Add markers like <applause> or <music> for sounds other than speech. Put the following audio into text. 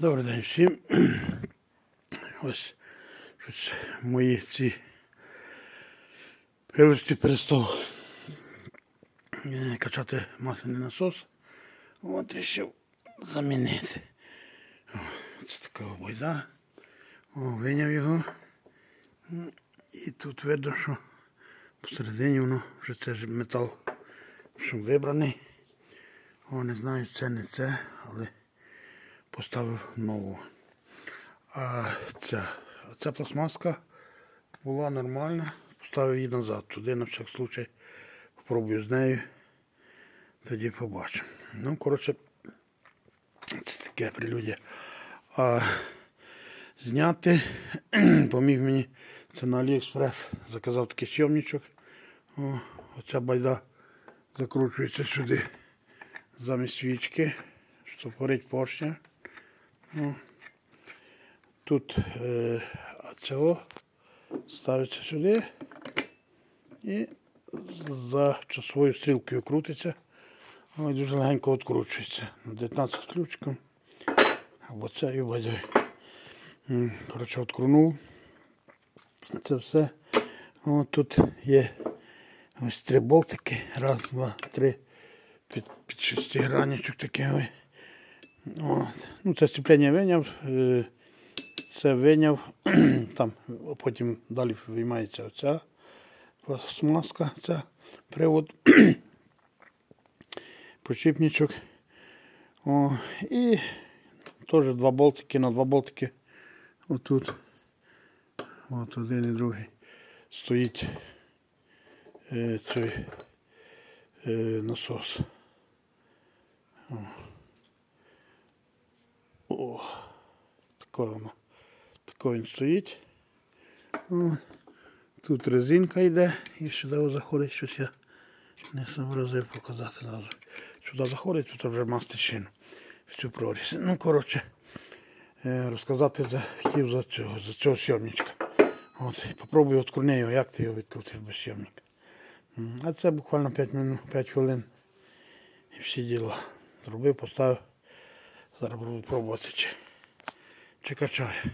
Добрий день всім. <clears throat> Ось щось мої ці пилості перестав е, качати масляний насос. От вирішив замінити. О, Це така бойда. О, виняв його. І тут видно, що посередині воно вже це ж метал, що вибраний. О, не знаю, це не це, поставив нову. А ця, ця пластмаска була нормальна, поставив її назад. Туди на всяк случай попробую з нею. Тоді побачимо. Ну, коротше, це таке прелюдія. А зняти <clears throat> поміг мені це на Аліекспрес. Заказав такий сйомничок. Оця байда закручується сюди замість свічки, щоб горить поршня. Тут е, а цього ставиться сюди і за часовою стрілкою крутиться. Ой, дуже легенько відкручується. На 19 ключиком. Або це і водою. Коротше, відкрунув. Це все. О, тут є ось три болтики. Раз, два, три. Під, під шестигранничок таке. От. Ну, це степлення виняв, е, це виняв, <clears throat> там потім далі виймається оця пластмаска, ця привод, <clears throat> почіпничок. О, і теж два болтики на два болтики. Отут. От один і другий. Стоїть е, цей е, насос. О, таке воно. Тако він стоїть. О, тут резинка йде і сюди заходить щось я не зобразив показати зразу. Сюди заходить, тут вже мастишину в цю прорізь. Ну, коротше, е, розказати за, хотів за цього, за цього сйомничка. От, попробую відкрути його, як ти його відкрутиш без сйомника. А це буквально 5 минут, 5 хвилин. І всі діла. Зробив, поставив. Зараз буду пробувати, чи, чи качає.